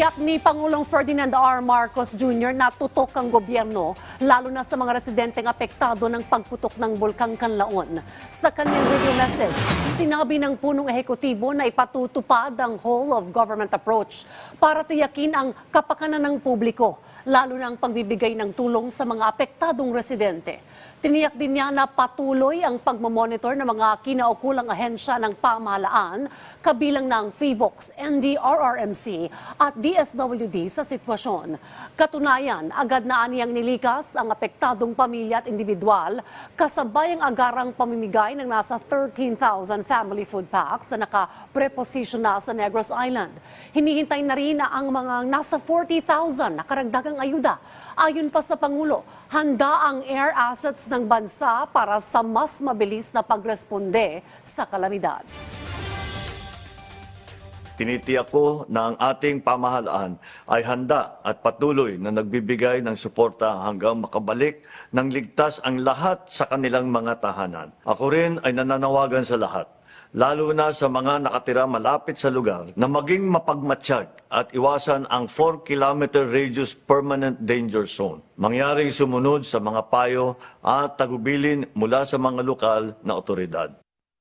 Tiniyak ni Pangulong Ferdinand R. Marcos Jr. na tutok ang gobyerno, lalo na sa mga residenteng apektado ng pagputok ng Bulkang Kanlaon. Sa kanyang video message, sinabi ng punong ehekutibo na ipatutupad ang whole of government approach para tiyakin ang kapakanan ng publiko, lalo na pagbibigay ng tulong sa mga apektadong residente. Tiniyak din niya na patuloy ang pagmamonitor ng mga kinaukulang ahensya ng pamahalaan, kabilang ng FIVOX, NDRRMC at DSWD sa sitwasyon. Katunayan, agad na aniyang nilikas ang apektadong pamilya at individual, kasabay ang agarang pamimigay ng nasa 13,000 family food packs na naka-preposition na sa Negros Island. Hinihintay na rin na ang mga nasa 40,000 na karagdagang ayuda. Ayon pa sa Pangulo, handa ang air assets ng bansa para sa mas mabilis na pagresponde sa kalamidad. Tinitiyak ko na ang ating pamahalaan ay handa at patuloy na nagbibigay ng suporta hanggang makabalik ng ligtas ang lahat sa kanilang mga tahanan. Ako rin ay nananawagan sa lahat, lalo na sa mga nakatira malapit sa lugar, na maging mapagmatsyag at iwasan ang 4-kilometer radius permanent danger zone. Mangyaring sumunod sa mga payo at tagubilin mula sa mga lokal na otoridad.